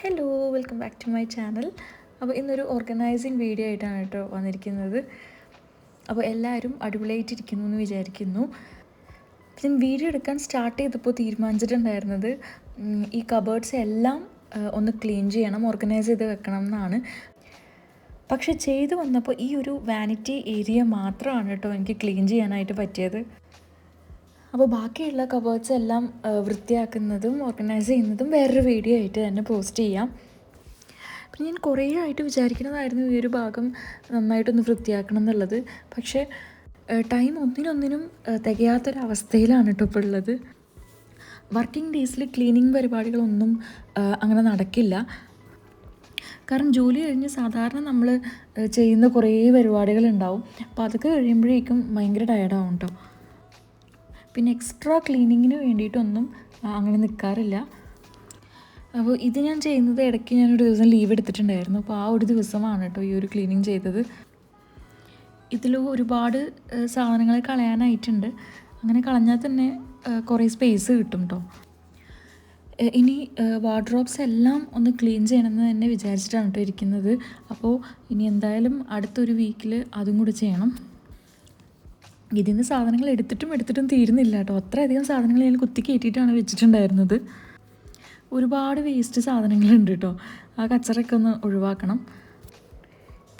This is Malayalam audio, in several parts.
Hello welcome back to my channel അപ്പോൾ ഇന്നൊരു ഓർഗനൈസിങ് വീഡിയോ ആയിട്ടാണ് കേട്ടോ വന്നിരിക്കുന്നത്. അപ്പോൾ എല്ലാവരും അടിപൊളിയായിട്ടിരിക്കുന്നു എന്ന് വിചാരിക്കുന്നു. ഞാൻ വീഡിയോ എടുക്കാൻ സ്റ്റാർട്ട് ചെയ്തപ്പോൾ തീരുമാനിച്ചിട്ടുണ്ടായിരുന്നത് ഈ കബേർഡ്സ് എല്ലാം ഒന്ന് ക്ലീൻ ചെയ്യണം ഓർഗനൈസ് ചെയ്ത് വെക്കണം എന്നാണ്. പക്ഷെ ചെയ്തു വന്നപ്പോൾ ഈ ഒരു വാനിറ്റി ഏരിയ മാത്രമാണ് കേട്ടോ എനിക്ക് ക്ലീൻ ചെയ്യാനായിട്ട് പറ്റിയത്. അപ്പോൾ ബാക്കിയുള്ള കവേർഡ്സ് എല്ലാം വൃത്തിയാക്കുന്നതും ഓർഗനൈസ് ചെയ്യുന്നതും വേറൊരു വീഡിയോ ആയിട്ട് തന്നെ പോസ്റ്റ് ചെയ്യാം. പിന്നെ ഞാൻ കുറേ ആയിട്ട് വിചാരിക്കുന്നതായിരുന്നു ഈ ഒരു ഭാഗം നന്നായിട്ടൊന്ന് വൃത്തിയാക്കണം എന്നുള്ളത്. പക്ഷേ ടൈം ഒന്നിനൊന്നിനും തികയാത്തൊരവസ്ഥയിലാണ് കേട്ടോ ഇപ്പോൾ ഉള്ളത് വർക്കിംഗ് ഡേയ്സിൽ ക്ലീനിങ് പരിപാടികളൊന്നും അങ്ങനെ നടക്കില്ല. കാരണം ജോലി കഴിഞ്ഞ് സാധാരണ നമ്മൾ ചെയ്യുന്ന കുറേ പരിപാടികളുണ്ടാവും. അപ്പോൾ അതൊക്കെ കഴിയുമ്പോഴേക്കും ഭയങ്കര ടയർഡാവും കേട്ടോ പിന്നെ എക്സ്ട്രാ ക്ലീനിങ്ങിന് വേണ്ടിയിട്ടൊന്നും അങ്ങനെ നിൽക്കാറില്ല അപ്പോൾ ഇത് ഞാൻ ചെയ്യുന്നത് ഇടയ്ക്ക് ഞാനൊരു ദിവസം ലീവ് എടുത്തിട്ടുണ്ടായിരുന്നു. അപ്പോൾ ആ ഒരു ദിവസമാണ് കേട്ടോ ഈ ഒരു ക്ലീനിങ് ചെയ്തത്. ഇതിൽ ഒരുപാട് സാധനങ്ങൾ കളയാനായിട്ടുണ്ട്. അങ്ങനെ കളഞ്ഞാൽ തന്നെ കുറേ സ്പേസ് കിട്ടും കേട്ടോ ഇനി വാർഡ്രോബ്സ് എല്ലാം ഒന്ന് ക്ലീൻ ചെയ്യണമെന്ന് തന്നെ വിചാരിച്ചിട്ടാണ് കേട്ടോ ഇരിക്കുന്നത്. അപ്പോൾ ഇനി എന്തായാലും അടുത്തൊരു വീക്കിൽ അതും കൂടി ചെയ്യണം. ഇതിൽ നിന്ന് സാധനങ്ങൾ എടുത്തിട്ടും എടുത്തിട്ടും തീരുന്നില്ല കേട്ടോ. അത്രയധികം സാധനങ്ങൾ ഞാൻ കുത്തി കയറ്റിയിട്ടാണ് വെച്ചിട്ടുണ്ടായിരുന്നത്. ഒരുപാട് വേസ്റ്റ് സാധനങ്ങളുണ്ട് കേട്ടോ. ആ കച്ചറൊക്കെ ഒന്ന് ഒഴിവാക്കണം.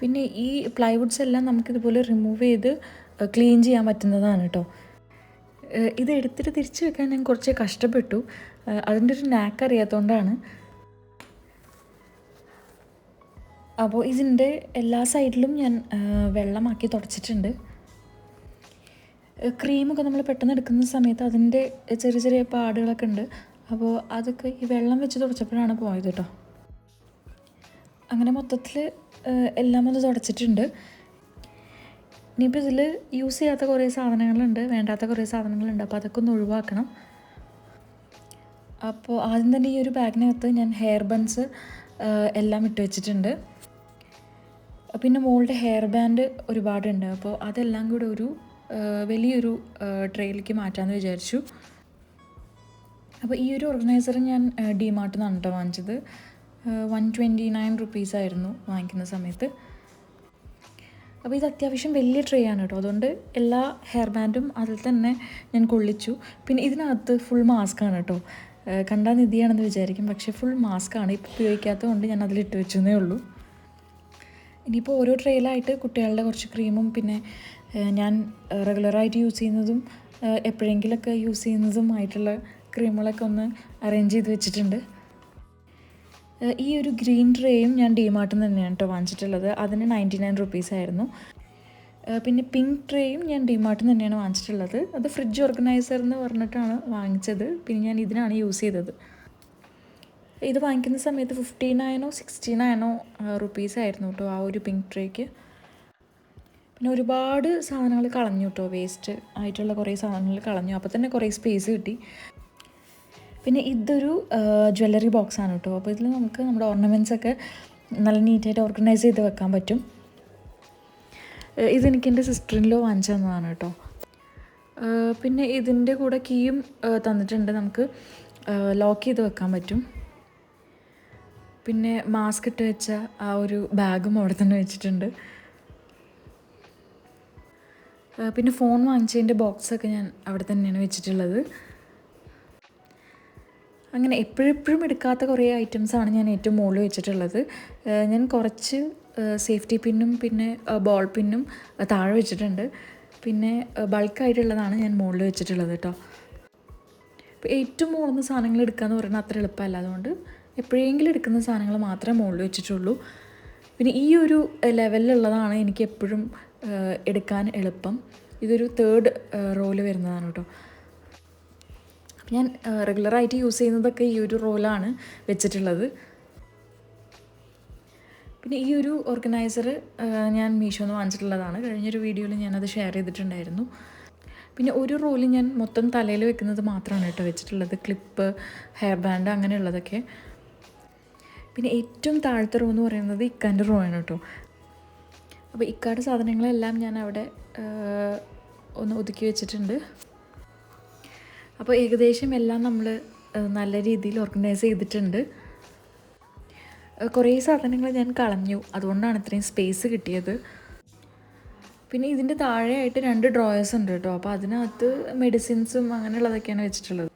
പിന്നെ ഈ പ്ലൈവുഡ്സ് എല്ലാം നമുക്കിതുപോലെ റിമൂവ് ചെയ്ത് ക്ലീൻ ചെയ്യാൻ പറ്റുന്നതാണ് കേട്ടോ. ഇത് എടുത്തിട്ട് തിരിച്ചു വെക്കാൻ ഞാൻ കുറച്ച് കഷ്ടപ്പെട്ടു. അതിന്റെ ഒരു നാക്ക് അറിയാത്തതുകൊണ്ടാണ് അപ്പോൾ ഇതിന്റെ എല്ലാ സൈഡിലും ഞാൻ വെള്ളമാക്കി തുടച്ചിട്ടുണ്ട്. ക്രീമൊക്കെ നമ്മൾ പെട്ടെന്ന് എടുക്കുന്ന സമയത്ത് അതിന്റെ ചെറിയ ചെറിയ പാടുകളൊക്കെ ഉണ്ട്. അപ്പോൾ അതൊക്കെ ഈ വെള്ളം വെച്ച് തുടച്ചപ്പോഴാണ് പോയത് കേട്ടോ. അങ്ങനെ മൊത്തത്തിൽ എല്ലാം ഒന്ന് തുടച്ചിട്ടുണ്ട്. ഇനിയിപ്പോൾ ഇതിൽ യൂസ് ചെയ്യാത്ത കുറേ സാധനങ്ങളുണ്ട് വേണ്ടാത്ത കുറേ സാധനങ്ങളുണ്ട്. അപ്പോൾ അതൊക്കെ ഒന്ന് ഒഴിവാക്കണം. അപ്പോൾ ആദ്യം തന്നെ ഈ ഒരു ബാഗിനകത്ത് ഞാൻ ഹെയർ ബൺസ് എല്ലാം ഇട്ട് വെച്ചിട്ടുണ്ട്. പിന്നെ മോളുടെ ഹെയർ ബാൻഡ് ഒരുപാടുണ്ട്. അപ്പോൾ അതെല്ലാം കൂടെ ഒരു വലിയൊരു ട്രെയിലേക്ക് മാറ്റാമെന്ന് വിചാരിച്ചു. അപ്പോൾ ഈ ഒരു ഓർഗനൈസർ ഞാൻ ഡിമാർട്ടിൽ നിന്നാണ് കേട്ടോ വാങ്ങിച്ചത്. വൺ ട്വന്റി നയൻ റുപ്പീസ് ആയിരുന്നു വാങ്ങിക്കുന്ന സമയത്ത്. അപ്പോൾ ഇത് അത്യാവശ്യം വലിയ ട്രേ ആണ് കേട്ടോ അതുകൊണ്ട് എല്ലാ ഹെയർ ബാൻഡും അതിൽ തന്നെ ഞാൻ കൊള്ളിച്ചു. പിന്നെ ഇതിനകത്ത് ഫുൾ മാസ്ക് ആണ് കേട്ടോ കണ്ടാൽ നിധിയാണെന്ന് വിചാരിക്കും. പക്ഷേ ഫുൾ മാസ്ക് ആണ്. ഇപ്പോൾ ഉപയോഗിക്കാത്തത് കൊണ്ട് ഞാൻ അതിലിട്ട് വെച്ചെന്നേ ഉള്ളൂ. ഇനിയിപ്പോൾ ഓരോ ട്രെയിലായിട്ട് കുട്ടികളുടെ കുറച്ച് ക്രീമും പിന്നെ ഞാൻ റെഗുലറായിട്ട് യൂസ് ചെയ്യുന്നതും എപ്പോഴെങ്കിലൊക്കെ യൂസ് ചെയ്യുന്നതും ആയിട്ടുള്ള ക്രീമുകളൊക്കെ ഒന്ന് അറേഞ്ച് ചെയ്ത് വെച്ചിട്ടുണ്ട്. ഈ ഒരു ഗ്രീൻ ട്രേയും ഞാൻ ഡിമാർട്ടിൽ നിന്ന് തന്നെയാണ് കേട്ടോ വാങ്ങിച്ചിട്ടുള്ളത്. അതിന് നയന്റി നയൻ റുപ്പീസ് ആയിരുന്നു പിന്നെ പിങ്ക് ട്രേയും ഞാൻ ഡിമാർട്ടിൽ നിന്ന് തന്നെയാണ് വാങ്ങിച്ചിട്ടുള്ളത്. അത് ഫ്രിഡ്ജ് ഓർഗനൈസർ എന്ന് പറഞ്ഞിട്ടാണ് വാങ്ങിച്ചത്. പിന്നെ ഞാൻ ഇതിനാണ് യൂസ് ചെയ്തത്. ഇത് വാങ്ങിക്കുന്ന സമയത്ത് ഫിഫ്റ്റി നയനോ സിക്സ്റ്റി നയനോ റുപ്പീസ് ആയിരുന്നു കേട്ടോ ആ ഒരു പിങ്ക് ട്രേക്ക് പിന്നെ ഒരുപാട് സാധനങ്ങൾ കളഞ്ഞു കേട്ടോ വേസ്റ്റ് ആയിട്ടുള്ള കുറേ സാധനങ്ങൾ കളഞ്ഞു. അപ്പോൾ തന്നെ കുറേ സ്പേസ് കിട്ടി. പിന്നെ ഇതൊരു ജ്വല്ലറി ബോക്സ് ആണ് കേട്ടോ അപ്പോൾ ഇതിൽ നമുക്ക് നമ്മുടെ ഓർണമെന്റ്സ് ഒക്കെ നല്ല നീറ്റായിട്ട് ഓർഗനൈസ് ചെയ്ത് വെക്കാൻ പറ്റും. ഇതെനിക്ക് എന്റെ സിസ്റ്ററിനിലോ വാങ്ങിച്ചു തന്നതാണ് കേട്ടോ പിന്നെ ഇതിന്റെ കൂടെ കീയും തന്നിട്ടുണ്ട്. നമുക്ക് ലോക്ക് ചെയ്ത് വെക്കാൻ പറ്റും. പിന്നെ മാസ്ക് ഇട്ട് വെച്ച ആ ഒരു ബാഗും അവിടെ തന്നെ വെച്ചിട്ടുണ്ട്. പിന്നെ ഫോൺ വാങ്ങിച്ചതിന്റെ ബോക്സൊക്കെ ഞാൻ അവിടെ തന്നെയാണ് വെച്ചിട്ടുള്ളത്. അങ്ങനെ എപ്പോഴെപ്പോഴും എടുക്കാത്ത കുറേ ഐറ്റംസാണ് ഞാൻ ഏറ്റവും മുകളിൽ വെച്ചിട്ടുള്ളത്. ഞാൻ കുറച്ച് സേഫ്റ്റി പിന്നും പിന്നെ ബോൾ പിന്നും താഴെ വെച്ചിട്ടുണ്ട്. പിന്നെ ബൾക്കായിട്ടുള്ളതാണ് ഞാൻ മുകളിൽ വെച്ചിട്ടുള്ളത് കേട്ടോ ഏറ്റവും മുകളിൽ നിന്ന് സാധനങ്ങൾ എടുക്കുക എന്ന് പറയുന്നത് അത്ര എളുപ്പമല്ല. അതുകൊണ്ട് എപ്പോഴെങ്കിലും എടുക്കുന്ന സാധനങ്ങൾ മാത്രമേ മുകളിൽ വെച്ചിട്ടുള്ളൂ. പിന്നെ ഈ ഒരു ലെവലിലുള്ളതാണ് എനിക്ക് എപ്പോഴും എടുക്കാൻ എളുപ്പം. ഇതൊരു തേർഡ് റോൽ വരുന്നതാണ് കേട്ടോ. ഞാൻ റെഗുലറായിട്ട് യൂസ് ചെയ്യുന്നതൊക്കെ ഈ ഒരു റോലാണ് വെച്ചിട്ടുള്ളത്. പിന്നെ ഈ ഒരു ഓർഗനൈസർ ഞാൻ മീഷോന്ന് വാങ്ങിച്ചിട്ടുള്ളതാണ്. കഴിഞ്ഞൊരു വീഡിയോയിൽ ഞാനത് ഷെയർ ചെയ്തിട്ടുണ്ടായിരുന്നു. പിന്നെ ഒരു റോൽ ഞാൻ മൊത്തം തലയിൽ വെക്കുന്നത് മാത്രമാണ് കേട്ടോ വെച്ചിട്ടുള്ളത്. ക്ലിപ്പ് ഹെയർ ബാൻഡ് അങ്ങനെയുള്ളതൊക്കെ. പിന്നെ ഏറ്റവും താഴത്തെ റോ എന്ന് പറയുന്നത് ഇക്കാന്റെ റോ ആണ് കേട്ടോ. അപ്പോൾ ഇക്കാട് സാധനങ്ങളെല്ലാം ഞാൻ അവിടെ ഒന്ന് ഒതുക്കി വെച്ചിട്ടുണ്ട്. അപ്പോൾ ഏകദേശം എല്ലാം നമ്മൾ നല്ല രീതിയിൽ ഓർഗനൈസ് ചെയ്തിട്ടുണ്ട്. കുറേ സാധനങ്ങൾ ഞാൻ കളഞ്ഞു. അതുകൊണ്ടാണ് ഇത്രയും സ്പേസ് കിട്ടിയത്. പിന്നെ ഇതിന്റെ താഴെയായിട്ട് രണ്ട് ഡ്രോയേഴ്സ് ഉണ്ട് കേട്ടോ. അപ്പോൾ അതിനകത്ത് മെഡിസിൻസും അങ്ങനെയുള്ളതൊക്കെയാണ് വെച്ചിട്ടുള്ളത്.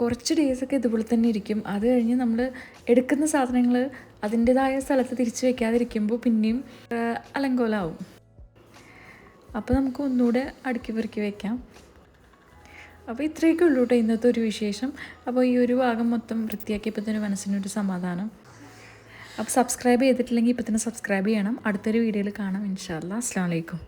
കുറച്ച് ഡേയ്സൊക്കെ ഇതുപോലെ തന്നെ ഇരിക്കും. അത് കഴിഞ്ഞ് നമ്മൾ എടുക്കുന്ന സാധനങ്ങൾ അതിന്റെതായ സ്ഥലത്ത് തിരിച്ച് വെക്കാതിരിക്കുമ്പോൾ പിന്നെയും അലങ്കോലാവും. അപ്പോൾ നമുക്ക് ഒന്നുകൂടെ അടുക്കി പെറുക്കി വയ്ക്കാം അപ്പോൾ ഇത്രയൊക്കെ ഉള്ളൂ കേട്ടോ ഇന്നത്തെ ഒരു വിശേഷം. അപ്പോൾ ഈ ഒരു ഭാഗം മൊത്തം വൃത്തിയാക്കിയപ്പോൾ തന്നെ മനസ്സിനൊരു സമാധാനം. അപ്പോൾ സബ്സ്ക്രൈബ് ചെയ്തിട്ടില്ലെങ്കിൽ ഇപ്പോൾ തന്നെ സബ്സ്ക്രൈബ് ചെയ്യണം. അടുത്തൊരു വീഡിയോയിൽ കാണാം. ഇൻഷാല്ലാ അസ്സാം വലൈക്കും